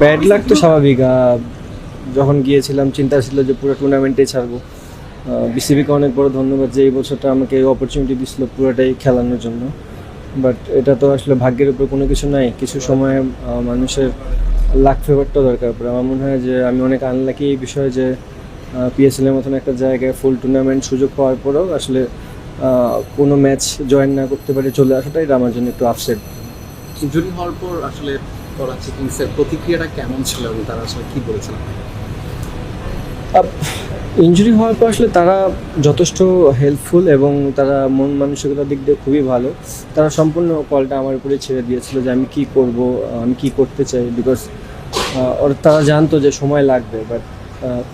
Bad luck তো স্বাভাবিক যখন গিয়েছিলাম, চিন্তা ছিল যে পুরো টুর্নামেন্টেই ছাড়বো। বিসিবিকে অনেক বড় ধন্যবাদ যে এই বছরটা আমাকে অপরচুনিটি দিছিল পুরোটাই খেলানোর জন্য। বাট এটা তো আসলে ভাগ্যের উপর কোনো কিছু নাই, কিছু সময় মানুষের লাক ফেভারটা দরকার পড়ে। আমার মনে হয় যে আমি অনেক আনলাকি এই বিষয়ে যে পিএসএল এর মতন একটা জায়গায় ফুল টুর্নামেন্ট সুযোগ পাওয়ার পরেও আসলে কোনো ম্যাচ জয়েন না করতে পারে চলে আসাটা এটা আমার জন্য একটু আপসেট হওয়ার পর আসলে প্রতিক্রিয়াটা কেমন ছিল এবং তারা আসলে কি বলেছিল? ইঞ্জুরি হওয়ার পর আসলে তারা যথেষ্ট হেল্পফুল এবং তারা মন মানসিকতার দিক দিয়ে খুবই ভালো। তারা সম্পূর্ণ কলটা আমার উপরে ছেড়ে দিয়েছিল যে আমি কি করব আমি কি করতে চাই বিকজ তারা জানতো যে সময় লাগবে বাট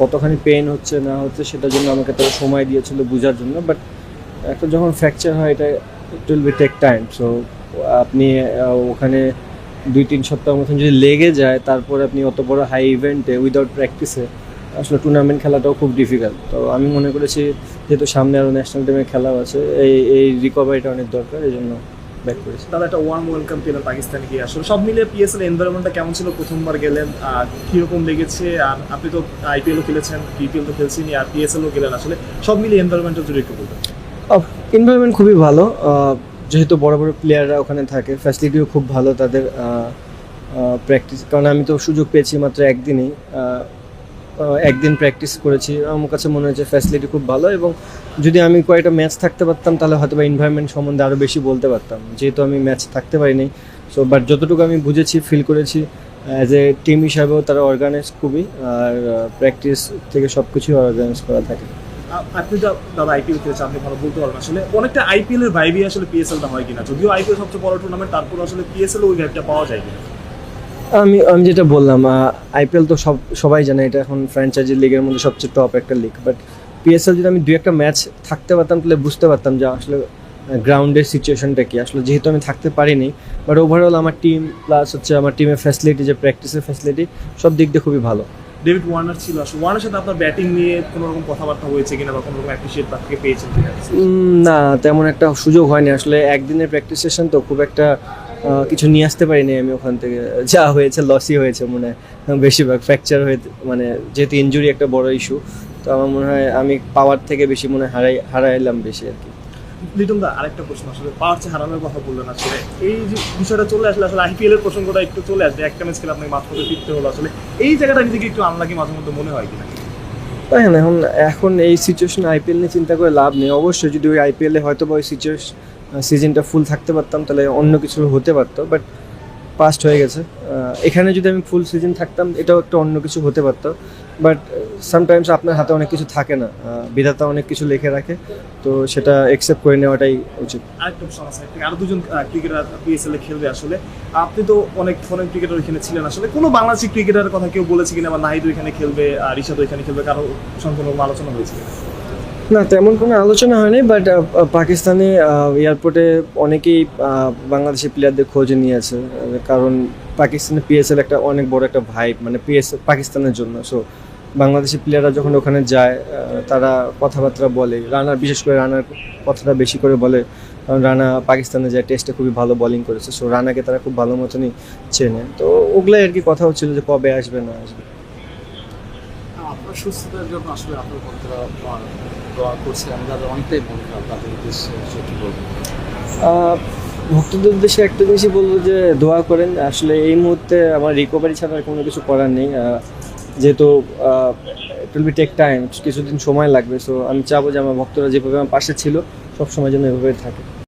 কতখানি পেন হচ্ছে, না হচ্ছে, সেটার জন্য আমাকে তারা সময় দিয়েছিল বোঝার জন্য বাট একটা যখন ফ্র্যাকচার হয়, এটা it will be take time so আপনি ওখানে দুই তিন সপ্তাহ মতন যদি লেগে যায় তারপরে আপনি অত বড় হাই ইভেন্টে উইদাউট প্র্যাকটিসে আসলে টুর্নামেন্ট খেলাটাও খুব ডিফিকাল্ট তো আমি মনে করেছি যেহেতু সামনে আরও ন্যাশনাল টিমের খেলাও আছে এই এই রিকভারিটা অনেক দরকার এই জন্য ব্যাক করেছি। তারা একটা ওয়ার্ম ওয়েলকাম পেলেন পাকিস্তানে গিয়ে আসলে? সব মিলিয়ে পিএসএল এনভায়রনমেন্টটা কেমন ছিল? প্রথমবার গেলেন আর কীরকম লেগেছে? আর আপনি তো আইপিএলও খেলেছেন বিপিএল তো খেলছেনই আর পিএসএলও গেলেন আসলে। সব মিলিয়ে এনভায়রনমেন্টটা জুড়ে একটু বলবেন এনভায়রনমেন্ট খুবই ভালো। যেহেতু বড় বড় প্লেয়াররা ওখানে থাকে ফ্যাসিলিটিও খুব ভালো তাদের প্র্যাকটিস কারণ আমি তো সুযোগ পেয়েছি মাত্র একদিনই একদিন প্র্যাকটিস করেছি। আমার কাছে মনে হয়েছে ফ্যাসিলিটি খুব ভালো এবং যদি আমি কয়েকটা ম্যাচ থাকতে পারতাম, তাহলে হয়তো বা এনভায়রনমেন্ট সম্বন্ধে আরও বেশি বলতে পারতাম। যেহেতু আমি ম্যাচ থাকতে পারিনি সো বাট যতটুকু আমি বুঝেছি ফিল করেছি অ্যাজ এ টিম হিসাবেও তারা অর্গানাইজ খুবই, আর প্র্যাকটিস থেকে সব কিছুই অর্গানাইজ করা থাকে। আপনি তো দাদা আইপিএল খেলেছেন আপনি ভালো বলতে পারবেন। আসলে অনেকটা আইপিএল এর ভাইবই আসলে পিএসএলটা হয় কিনা? যদিও আইপিএল সবচেয়ে বড় টুর্নামেন্ট তারপর আসলে পিএসএল ওই ভাইবটা পাওয়া যায় কিনা? আমি আমি যেটা বললাম আইপিএল তো সব, সবাই জানে, এটা এখন ফ্র্যাঞ্চাইজি লিগের মধ্যে সবচেয়ে টপ একটা লিগ বাট পিএসএল যদি আমি দু একটা ম্যাচ থাকতে পারতাম, তাহলে বুঝতে পারতাম যে আসলে গ্রাউন্ডের সিচুয়েশনটা কি। আসলে যেহেতু আমি থাকতে পারিনি বাট ওভারঅল আমার টিম প্লাস হচ্ছে আমার টিমের ফ্যাসিলিটি যে প্র্যাকটিসের ফ্যাসিলিটি সব দিক দিয়ে খুবই ভালো। ডেভিড ওয়ার্নার ছিল আসলে। ওয়ার্নার সাথে আপনার ব্যাটিং নিয়ে কোনো রকম কথাবার্তা হয়েছে কিনা বা কোনো রকম অ্যাপ্রিসিয়েট তার থেকে পেয়েছেন না, তেমন একটা সুযোগ হয়নি। আসলে একদিনের প্র্যাকটিস সেশন তো খুব একটা কিছু নিয়ে আসতে পারিনি আমি ওখান থেকে। যা হয়েছে লসই হয়েছে মনে বেশিরভাগ ফ্র্যাকচার হয়ে মানে যেহেতু ইনজুরি একটা বড় ইস্যু তো আমার মনে হয় আমি পাওয়ার থেকে বেশি মনে হয় হারাই, হারাইলাম বেশি আর কি। লিটন দা, আরেকটা প্রশ্ন, আসলে পাওয়ার হারানোর কথা বললেন আসলে। এই যে বিষয়টা চলে আসলে আসলে আইপিএল এর প্রসঙ্গটা একটু চলে আসবে, একটা ম্যাচ খেলে আপনাকে মাঝপথে ফিরতে হলো আসলে। এই জায়গাটা নিজেকে একটু আনলাকি মাঝে মধ্যে মনে হয় কিনা? তাই না এখন এখন এই সিচুয়েশন আইপিএল নিয়ে চিন্তা করে লাভ নেই। অবশ্যই যদি ওই আইপিএলে হয়তো বা ওই সিচুয়েশন সিজনটা ফুল থাকতে পারতাম, তাহলে অন্য কিছু হতে পারতো। বাট পাস্ট হয়ে গেছে। এখানে যদি আমি ফুল সিজন থাকতাম, এটাও একটা অন্য কিছু হতে পারত। বাট সামটাইমস আপনার হাতে অনেক কিছু থাকে না। বিধাতা অনেক কিছু লিখে রাখে, তো সেটা একসেপ্ট করে নেওয়াটাই উচিত। আরেকটা থেকে আরও দুজন ক্রিকেটার পিএসএল এ খেলবে আসলে। আপনি তো অনেক ফরেন ক্রিকেটার এখানে ছিলেন আসলে। কোনো বাংলাদেশি ক্রিকেটারের কথা কেউ বলেছে কিনা বা নাহিদ এখানে খেলবে, আর রিশাদ ওইখানে খেলবে, কারও সম্পূর্ণ আলোচনা হয়েছে না, তেমন কোনো আলোচনা হয়নি বাট পাকিস্তানে এয়ারপোর্টে অনেকেই বাংলাদেশি প্লেয়ারদের খোঁজ নিয়েছে, কারণ পাকিস্তানে পিএসএল একটা অনেক বড় একটা ভাইব মানে পিএসএল পাকিস্তানের জন্য। সো বাংলাদেশি প্লেয়াররা যখন ওখানে যায় তারা কথাবার্তা বলে রানার বিশেষ করে রানার কথাটা বেশি করে বলে, কারণ রানা পাকিস্তানে যায় টেস্টে খুবই ভালো বোলিং করেছে। সো রানাকে তারা খুব ভালো মতনই চেনে। তো ওগুলাই আর কি কথা হচ্ছিল যে কবে আসবে, না আসবে। আপনার সুস্থতার জন্য আসলে আপনার ভক্তরা দোয়া- দোয়া আমি আমরা অনেকটাই মন খারাপ তাদের উদ্দেশ্যে কি বলব। ভক্তদের উদ্দেশ্যে একটা জিনিসই বলব যে দোয়া করেন। আসলে এই মুহূর্তে আমার রিকভারি ছাড়া কোনো কিছু করার নেই। যেহেতু it will be take time কিছুদিন সময় লাগবে। সো আমি চাবো যে আমার ভক্তরা যেভাবে আমার পাশে ছিল সব সময় যেন এভাবে থাকে।